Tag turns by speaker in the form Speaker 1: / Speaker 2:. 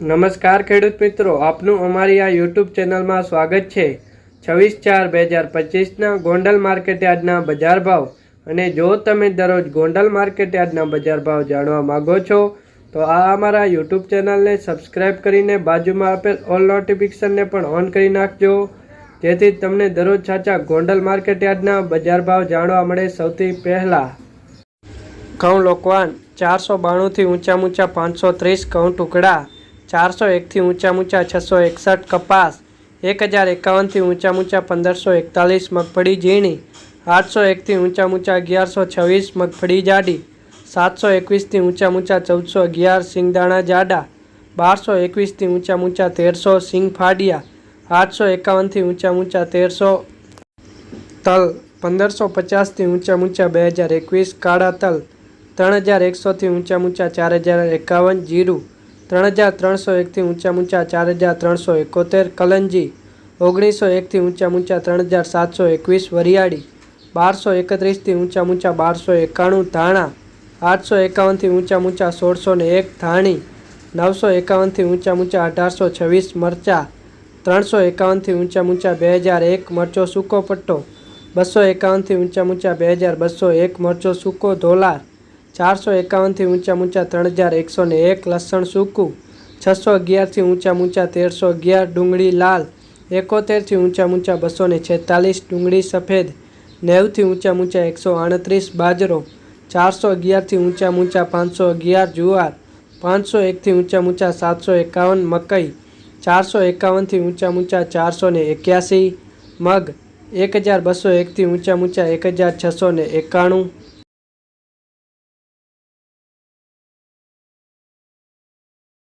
Speaker 1: નમસ્કાર ખેડૂત મિત્રો, આપનું અમારી આ યુટ્યુબ ચેનલમાં સ્વાગત છે. છવ્વીસ ચાર બે હજાર પચીસના ગોંડલ માર્કેટ યાર્ડના બજાર ભાવ. અને જો તમે દરરોજ ગોંડલ માર્કેટ યાર્ડના બજાર ભાવ જાણવા માગો છો, તો આ અમારા યુટ્યુબ ચેનલને સબસ્ક્રાઇબ કરીને બાજુમાં આપેલ ઓલ નોટિફિકેશનને પણ ઓન કરી નાખજો. જેથી તમને દરરોજ સાચા ગોંડલ માર્કેટ યાર્ડના બજાર ભાવ જાણવા મળે સૌથી પહેલાં. ઘઉં લોકવાન ચારસો બાણુંથી ઊંચા ઊંચા પાંચસો ત્રીસ ઘઉં ટુકડા. ચારસો એકથી ઊંચા ઊંચા છસો એકસઠ કપાસ, એક હજાર એકાવનથી ઊંચા ઊંચા પંદરસો એકતાલીસ મગફળી ઝીણી, આઠસો એકથી ઊંચા ઊંચા અગિયારસો છવ્વીસ મગફળી જાડી, સાતસો એકવીસથી ઊંચા ઊંચા ચૌદસો અગિયાર સિંગદાણા જાડા, બારસો એકવીસથી ઊંચા ઊંચા તેરસો સિંગ ફાડિયા, આઠસો એકાવનથી ઊંચા ઊંચા તેરસો તલ, પંદરસો પચાસથી ઊંચા ઊંચા બે હજાર એકવીસ કાળા તલ, ત્રણ હજાર એકસોથી ઊંચા ઊંચા ચાર હજાર એકાવન જીરું ત્રણ હજાર ત્રણસો એકથી ઊંચા ઊંચા ચાર હજાર ત્રણસો એકોતેર, કલંજી ઓગણીસો એકથી ઊંચા ઊંચા ત્રણ હજાર સાતસો એકવીસ, વરિયાળી બારસો એકત્રીસથી ઊંચા ઊંચા બારસો એકાણું, ધાણા આઠસો એકાવનથી ઊંચા ઊંચા સોળસો ને એક, ધાણી નવસો એકાવનથી ઊંચા ઊંચા અઢારસો છવ્વીસ, મરચા ત્રણસો એકાવનથી ઊંચા ઊંચા બે હજાર એક, મરચો સૂકો પટ્ટો બસો એકાવનથી ઊંચા ઊંચા બે હજાર બસો એક, મરચો સૂકો ધોલાર ચારસો એકાવનથી ઊંચા ઊંચા ત્રણ હજાર એકસો ને એક, લસણ સૂકું, છસો અગિયારથી ઊંચા ઊંચા તેરસો અગિયાર, ડુંગળી લાલ, એકોતેરથી ઊંચા ઊંચા બસો ને છેતાલીસ, ડુંગળી સફેદ, નેવથી ઊંચા ઊંચા એકસો આડત્રીસ, બાજરો, ચારસો અગિયારથી ઊંચા ઊંચા પાંચસો અગિયાર, જુવાર, પાંચસો એકથી ઊંચા ઊંચા સાતસો એકાવન, મકઈ, ચારસો એકાવનથી ઊંચા ઊંચા ચારસો ને એક્યાસી, મગ, એક હજાર બસો એકથી ઊંચા ઊંચા એક હજાર છસો ને એકાણું